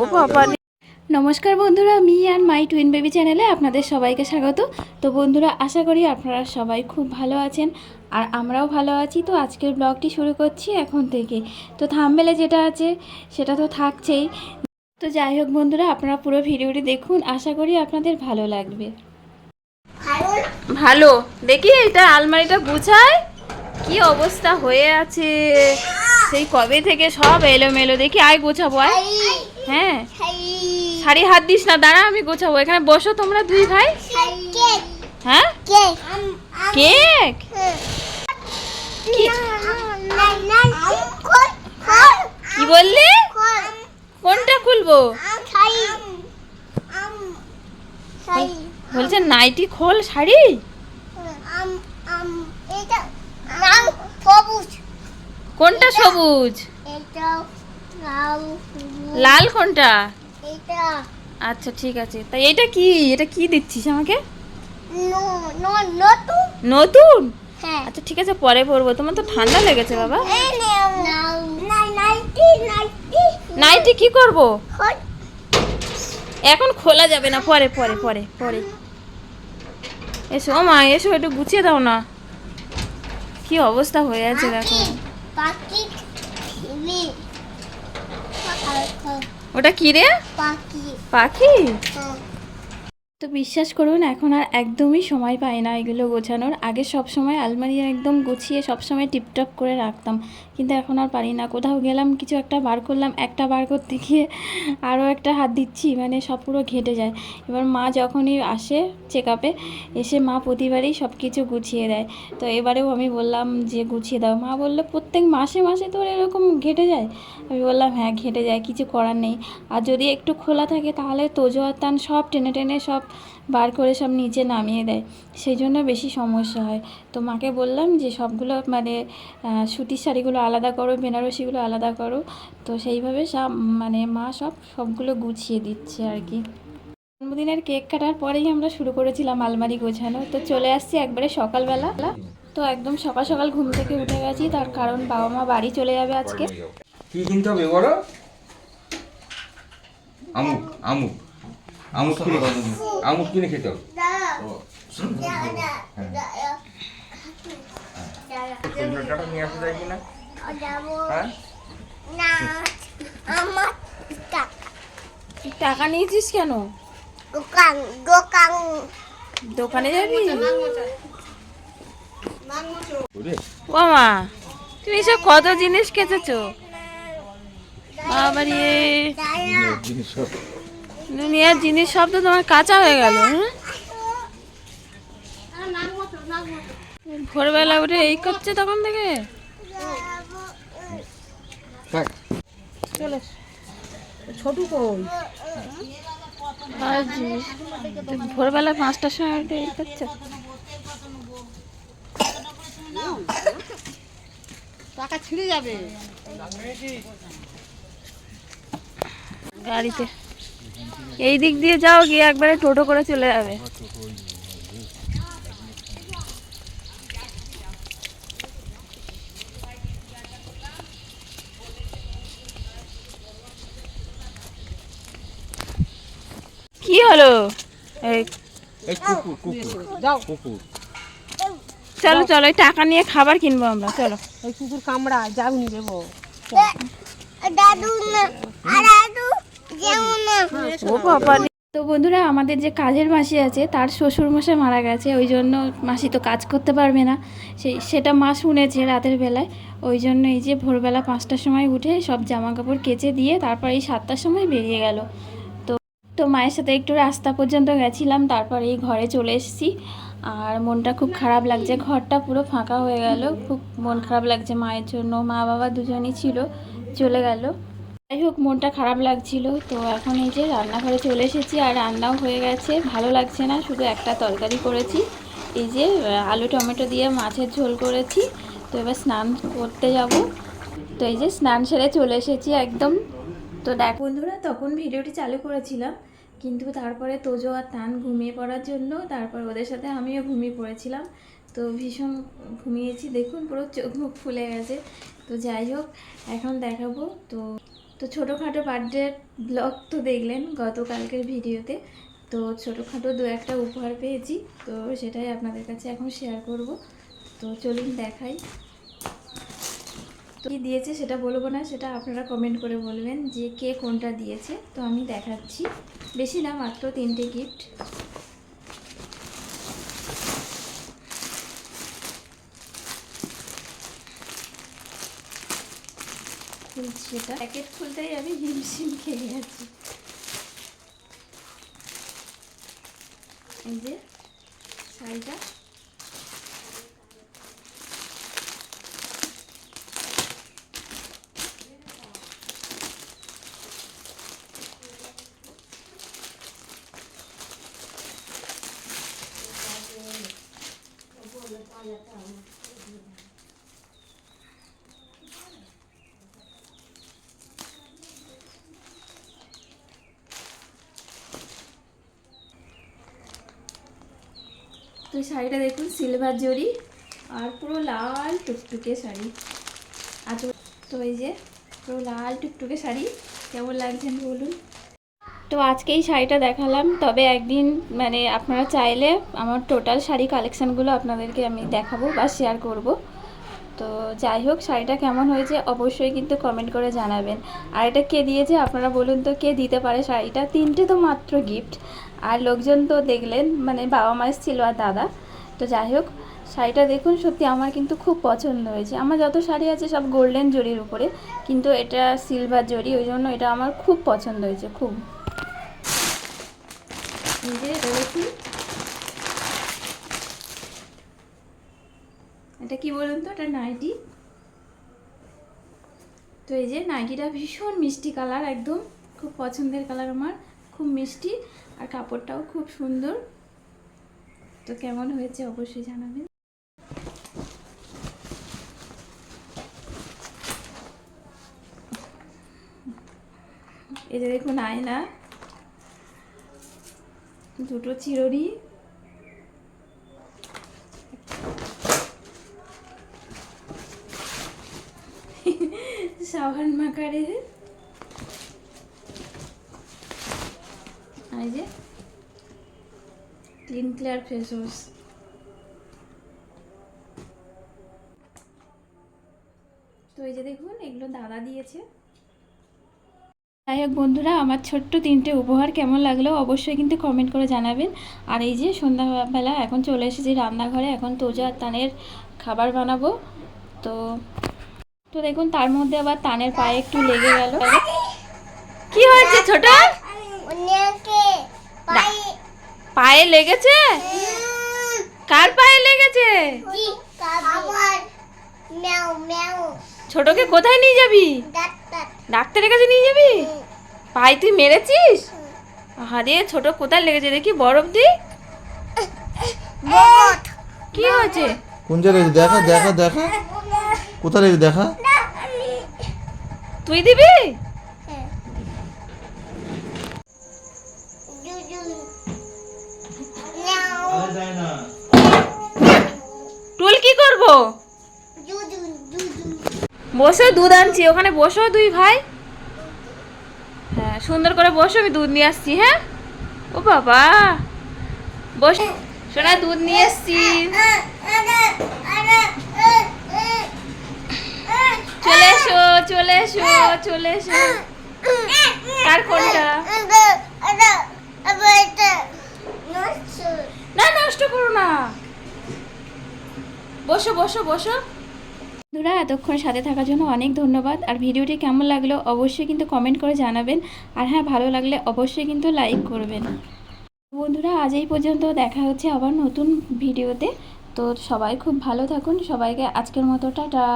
ও বাবা নমস্কার বন্ধুরা me and my twin baby চ্যানেলে আপনাদের সবাইকে স্বাগত। তো বন্ধুরা আশা করি আপনারা সবাই খুব ভালো আছেন আর আমরাও ভালো আছি। তো আজকের ব্লগটি শুরু করছি এখন থেকে। তো থামবেলে যেটা আছে সেটা তো থাকছেই। তো যাই হোক বন্ধুরা আপনারা পুরো ভিডিওটি দেখুন। আশা করি আপনাদের ভালো লাগবে। ভালো? দেখি এটা আলমারিটা গুছায়? কি অবস্থা হয়ে আছে? সেই কবে থেকে সব এলোমেলো? দেখি আয় গোছাবো আয়। হ্যাঁ। শাড়ি হাত দিস না দাঁড়া আমি গোছাবো। এখানে বসো তোমরা দুই ভাই। হ্যাঁ? কেক। কি? বললি? কোনটা খুলবো? বলছে নাইটি খোল শাড়ি। কোনটা সবুজ? লাল কোনটা? আচ্ছা ঠিক আছে। তাই এটা কি? এটা কি দিচ্ছিস আমাকে? নতুন। আচ্ছা ঠিক আছে পরে পরবো। তোমার তো ঠান্ডা লেগেছে বাবা। নাইটি কি করব? এখন খোলা যাবে না। পরে পরে পরে পরে। এসো মা এসো একটু গুছিয়ে দাও না। কি অবস্থা হয়ে আছে দেখো। ওটা কি রে? পাখি? তো বিশ্বাস করুন, এখন আর একদমই সময় পাই না এগুলো গোছানোর। আগে সব সময় আলমারি একদম গুছিয়ে সব সময় টিপটপ করে রাখতাম। কিন্তু এখন আর পারি না। কোথাও গেলাম, কিছু একটা বার করলাম, একটা বার করতে গিয়ে আরও একটা হাত দিচ্ছি মানে সব পুরো ঘেটে যায়। এবার মা যখনই আসে চেক আপে এসে মা প্রতিবারই সব কিছু গুছিয়ে দেয়। তো এবারেও আমি বললাম যে, গুছিয়ে দাও। মা বলল, প্রত্যেক মাসে মাসে তোর এরকম ঘেটে যায়? আমি বললাম হ্যাঁ ঘেটে যায়, কিছু করার নেই। আর যদি একটু খোলা থাকে, তাহলে তোজো আর তান সব টেনে টেনে সব বার করে সব নিচে নামিয়ে দেয়। সেই জন্য বেশি সমস্যা হয়। তো মাকে বললাম যে সবগুলো মানে সুতির শাড়িগুলো আলাদা করো, বেনারসিগুলো আলাদা করো। তো সেইভাবে সব মানে মা সব, সবগুলো গুছিয়ে দিচ্ছে আর কি। জন্মদিনের কেক কাটার পরেই আমরা শুরু করেছিলাম আলমারি গোছানো। তো চলে আসছি একবারে সকালবেলা। তো একদম সকাল সকাল ঘুম থেকে উঠে গেছি, তার কারণ বাবা মা বাড়ি চলে যাবে আজকে। কি কিনতে হবে বলো? আমুক আমুক। আমুক কিনে আমুক কিনে খেতে হবে কম্পিউটারটা নিয়ে আসা যায় কিনা। হ্যাঁ? টাকা। নিয়েছিস কেন? দোকানে যাবি? ও মা তুমি সব কত জিনিস কেচেছো? বাবারে। জিনিস সব। দুনিয়ার জিনিস সব তো তোমার কাঁচা হয়ে গেল হ্যাঁ? ভোরবেলা উঠে এই করছে তখন থেকে? কই? ভোরবেলা পাঁচটার সময় উঠে এই করছে। টাকা ছিঁড়ে যাবে। গাড়িতে। এই দিক দিয়ে যাও গিয়ে একবারে টোটো করে চলে যাবে। কি হলো? চলো চলো এই টাকা নিয়ে খাবার কিনবো আমরা চলো। ওই কুকুর কামড়া যাও নিয়ে যাব। ও বাবা তো বন্ধুরা, আমাদের যে কাজের মাসি আছে, তার শ্বশুর মশাই মারা গেছে, ওই জন্য মাসি তো কাজ করতে পারবে না। সেই, সেটা মা শুনেছে রাতের বেলায়। ওই জন্য এই যে ভোরবেলা পাঁচটার সময় উঠে সব জামা কাপড় কেচে দিয়ে তারপর এই সাতটার সময় বেরিয়ে গেল। তো তো মায়ের সাথে একটু রাস্তা পর্যন্ত গেছিলাম, তারপর এই ঘরে চলে এসেছি। আর মনটা খুব খারাপ লাগছে, ঘরটা পুরো ফাঁকা হয়ে গেল। খুব মন খারাপ লাগছে মায়ের জন্য। মা বাবা দুজনই ছিল, চলে গেল। যাই হোক, মনটা খারাপ লাগছিল। তো এখন এই যে রান্নাঘরে চলে এসেছি আর রান্নাও হয়ে গেছে। ভালো লাগছে না, শুধু একটা তরকারি করেছি। এই যে আলু টমেটো দিয়ে মাছের ঝোল করেছি। তো এবার স্নান করতে যাব। তো এই যে, স্নান সেরে চলে এসেছি একদম। তো দেখ বন্ধুরা, তখন ভিডিওটি চালু করেছিলাম। কিন্তু তারপরে তোজো আর টান ঘুমিয়ে পড়ার জন্য, তারপর ওদের সাথে আমিও ঘুমিয়ে পড়েছিলাম। তো ভীষণ ঘুমিয়েছি। দেখুন, পুরো চোখ মুখ ফুলে গেছে। তো যাই হোক, এখন দেখাবো। তো তো ছোটোখাটো বার্থডে ব্লগ তো দেখলেন গতকালকের ভিডিওতে। তো ছোটোখাটো দু একটা উপহার পেয়েছি, তো সেটাই আপনাদের কাছে এখন শেয়ার করব। তো চলুন দেখাই। তো কী দিয়েছে সেটা বলব না, সেটা আপনারা কমেন্ট করে বলবেন যে কে কোনটা দিয়েছে। তো আমি দেখাচ্ছি। বেশি না, মাত্র তিনটে গিফট এটা প্যাকেট খুলতেই আমি হিমশিম খেয়ে গেছি এই যে শাড়িটা। তো শাড়িটা দেখুন সিলভার জরি আর পুরো লাল টুকটুকে শাড়ি। আর তো- এই যে পুরো লাল টুকটুকে শাড়ি। কেমন লাগছেন বলুন? তো আজকে এই শাড়িটা দেখালাম, তবে একদিন মানে আপনারা চাইলে আমার টোটাল শাড়ি কালেকশানগুলো আপনাদেরকে আমি দেখাবো বা শেয়ার করব। তো যাই হোক, শাড়িটা কেমন হয়েছে অবশ্যই কিন্তু কমেন্ট করে জানাবেন। আর এটা কে দিয়েছে আপনারা বলুন তো, কে দিতে পারে শাড়িটা? তিনটে তো মাত্র গিফট আর লোকজন তো দেখলেন মানে বাবা মা ছিল আর দাদা। তো যাই হোক, শাড়িটা দেখুন, সত্যি আমার কিন্তু খুব পছন্দ হয়েছে। আমার যত শাড়ি আছে সব গোল্ডেন জরির উপরে, কিন্তু এটা সিলভার জরি, ওই জন্য এটা আমার খুব পছন্দ হয়েছে, খুব। এই এটা কি বলুন তো? এটা নাইটি। তো এই যে নাইটিটা ভীষণ মিষ্টি কালার একদম। খুব পছন্দের কালার আমার, খুব মিষ্টি আর কাপড়টাও খুব সুন্দর। তো কেমন হয়েছে অবশ্যই জানাবেন। এই যে দেখুন আয়না। দুটো চিরুনি। সাবান মাখারে আর এই যে ক্লিন ক্লিয়ার ফেস ওয়াশ তো এই যে দেখুন, এগুলো দাদা দিয়েছে। যাই হোক বন্ধুরা, আমার ছোট্ট তিনটে উপহার কেমন লাগল অবশ্যই কিন্তু কমেন্ট করে জানাবেন। আর এই যে সন্ধ্যাবেলা এখন চলে এসেছি রান্নাঘরে, এখন তোজা তানের খাবার বানাবো। তো তো দেখুন তার মধ্যে আবার তানের পায়ে একটু লেগে গেল। কি হয়েছে ছোট? পায়ে লেগেছে? কার পায়ে লেগেছে? ছোটকে কোথায় নিয়ে যাবি? ডাক্তারের কাছে নিয়ে যাবি? পায়ে তুই মেরেছিস? আরে ছোট কোথায় লেগেছে দেখি বরফ দি। কি হয়েছে? কোন জায়গায় দেখা দেখা দেখা। কোথায় লেগে দেখা? তুই দিবি? টুল কি করব? বসে দুধ আনছি, ওখানে বসো দুই ভাই। হ্যাঁ সুন্দর করে বসো, আমি দুধ নিয়ে আসছি হ্যাঁ? ও বাবা, বস সোনা দুধ নিয়ে এসছি চলে এসো চলে এসো চলে এসো। কার কোনটা না, নষ্ট করো না। বসো বসো বসো। বন্ধুরা এতক্ষণ সাথে থাকার জন্য অনেক ধন্যবাদ। আর ভিডিওটি কেমন লাগল অবশ্যই কিন্তু কমেন্ট করে জানাবেন। আর হ্যাঁ ভালো লাগলে অবশ্যই কিন্তু লাইক করবেন। বন্ধুরা, আজ এই পর্যন্ত দেখা হচ্ছে আবার নতুন ভিডিওতে। তো সবাই খুব ভালো থাকুন। সবাইকে আজকের মতো, টাটা।